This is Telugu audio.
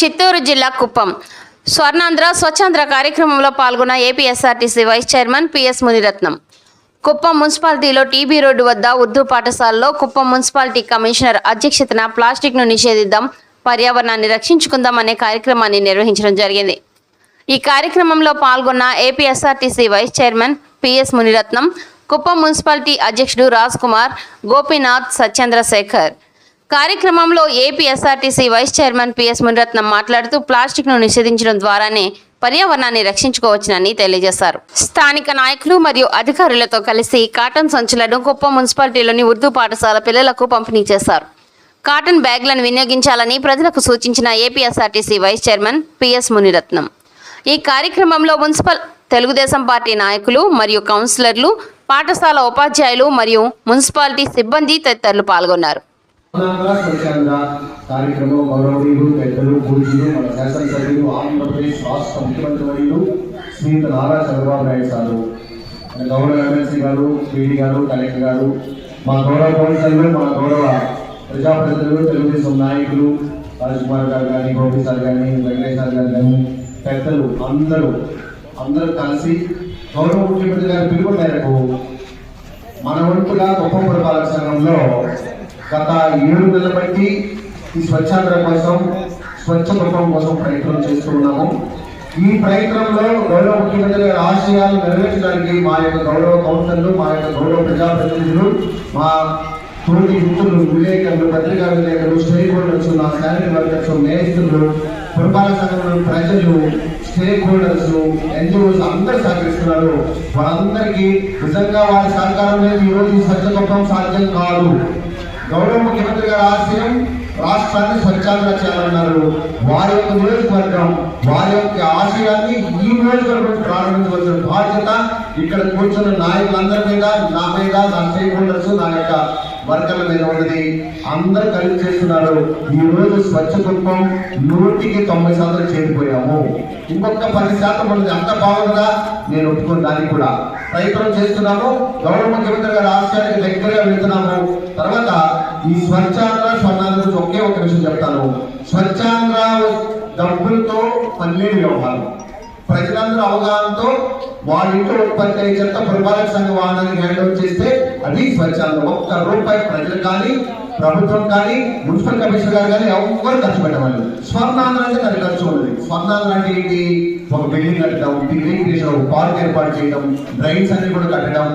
చిత్తూరు జిల్లా కుప్పం. స్వర్ణాంధ్ర స్వచ్ఛాంధ్ర కార్యక్రమంలో పాల్గొన్న APSRTC vice chairman PS Muniratnam. Kuppam మున్సిపాలిటీలో టీబీ రోడ్డు వద్ద ఉర్దూ పాఠశాలలో కుప్పం మున్సిపాలిటీ కమిషనర్ అధ్యక్షతన ప్లాస్టిక్ను నిషేధిద్దాం పర్యావరణాన్ని రక్షించుకుందాం అనే కార్యక్రమాన్ని నిర్వహించడం జరిగింది. ఈ కార్యక్రమంలో పాల్గొన్న APSRTC vice chairman PS Muniratnam Kuppam municipality అధ్యక్షుడు రాజ్ కుమార్ గోపీనాథ్ సత్యేంద్రశేఖర్. కార్యక్రమంలో APSRTC vice chairman PS Muniratnam మాట్లాడుతూ ప్లాస్టిక్ను నిషేధించడం ద్వారానే పర్యావరణాన్ని రక్షించుకోవచ్చునని తెలియజేశారు. స్థానిక నాయకులు మరియు అధికారులతో కలిసి కాటన్ సంచులను కుప్ప మున్సిపాలిటీలోని ఉర్దూ పాఠశాల పిల్లలకు పంపిణీ చేశారు. కాటన్ బ్యాగ్లను వినియోగించాలని ప్రజలకు సూచించిన APSRTC vice chairman PS Muniratnam. ఈ కార్యక్రమంలో మున్సిపల్ తెలుగుదేశం పార్టీ నాయకులు మరియు కౌన్సిలర్లు పాఠశాల ఉపాధ్యాయులు మరియు మున్సిపాలిటీ సిబ్బంది తదితరులు పాల్గొన్నారు. తెలంగాణ కార్యక్రమం గౌరవనీయులు పెద్దలు పూజలు మన శాసనసభ్యులు ఆంధ్రప్రదేశ్ రాష్ట్ర ముఖ్యమంత్రి వర్యులు శ్రీయుత నారా చంద్రబాబు నాయుడు సారు. గౌరవ ఎమ్మెల్సీ గారు పీడి గారు కలెక్టర్ గారు మా గౌరవ పోలీసులు మా గౌరవ ప్రజాప్రతినిధులు తెలుగుదేశం నాయకులు రాజకుమార్ గారు కానీ గోపి సార్ కానీ వెంకటేష్ సార్ గారు కానీ పెద్దలు అందరూ అందరూ కలిసి గౌరవ ముఖ్యమంత్రి గారి పిలుపు మేరకు మన వంతుగా గొప్ప పురపాలక సంఘంలో గత ఏడు నెలల బట్టి ఈ స్వచ్ఛాంధ్ర కోసం స్వచ్ఛ కుటుంబం కోసం ప్రయత్నం చేస్తున్నాము. ఈ ప్రయత్నంలో గౌరవ ముఖ్యమంత్రి గారి ఆశయాలు నెరవేర్చడానికి మా యొక్క గౌరవ కౌన్సిలర్లు మా యొక్క గౌరవ ప్రజాప్రతినిధులు మా తోటి మిత్రులు విలేకరులు పత్రికా విలేకరులు స్టేక్ హోల్డర్స్ నా శాలరీ వర్కర్స్ మేస్త్రులు పురపాలక సంఘంలో ప్రజలు స్టేక్ హోల్డర్స్ ఎన్జిఓస్ అందరూ సహకరిస్తున్నారు. వాళ్ళందరికీ నిజంగా వారి సహకారం లేదు. ఈరోజు ఈ స్వచ్ఛ సాధ్యం కాదు. గౌరవ ముఖ్యమంత్రి గారి ఆశయం రాష్ట్రాన్ని స్వచ్ఛంగా చేయాలన్నారు. వారి యొక్క నియోజకవర్గం వారి యొక్క ఆశయాన్ని ఈ నియోజకవర్గం ప్రారంభించవలసిన బాధ్యత ఇక్కడ కూర్చున్న నాయకులందరి మీద నా మీద నా స్టేక్ హోల్డర్స్ నా యొక్క వర్కర్ల మీద ఉన్నది. అందరు కలిసి చేస్తున్నారు. ఈ రోజు స్వచ్ఛ కుటుంబం నూటికి తొంభై శాతం చేరిపోయాము. ఇంకొక పది శాతం ఉన్నది. అంత బాగుందా? నేను ఒప్పుకుని దానికి కూడా. ప్రయత్నం చేస్తున్నాము గౌరవ ముఖ్యమంత్రి గారి ఆశయానికి దగ్గరగా వెళ్తున్నాము. తర్వాత ఈ స్వచ్ఛాంధ్ర స్వర్ణాల గురించి ఒకే ఒక విషయం చెప్తాను. స్వచ్ఛాంధ్ర డబ్బులతో పన్నెండు వ్యవహారం. ప్రజలందరూ అవగాహనతో వాళ్ళ ఇంట్లో ఉత్పత్తి అయ్యే చెత్త పురపాలక సంఘ వాహనానికి హ్యాండ్ ఓవర్ చేస్తే అది స్వచ్ఛంద ఒక్క రూపాయి ప్రజలు కానీ ప్రభుత్వం కానీ మున్సిపల్ కమిషనర్ గారు కానీ ఎవరు ఖర్చు పెట్టవాలి స్వర్ణాంధ్ర అంటే దాని ఖర్చు ఉంది స్వర్ణాంధ్ర అంటే ఏంటి? ఒక బిల్డింగ్ కట్టడం బిల్డింగ్ చేసడం ఒక పార్క్ ఏర్పాటు చేయడం డ్రైన్స్ అన్ని కూడా కట్టడం.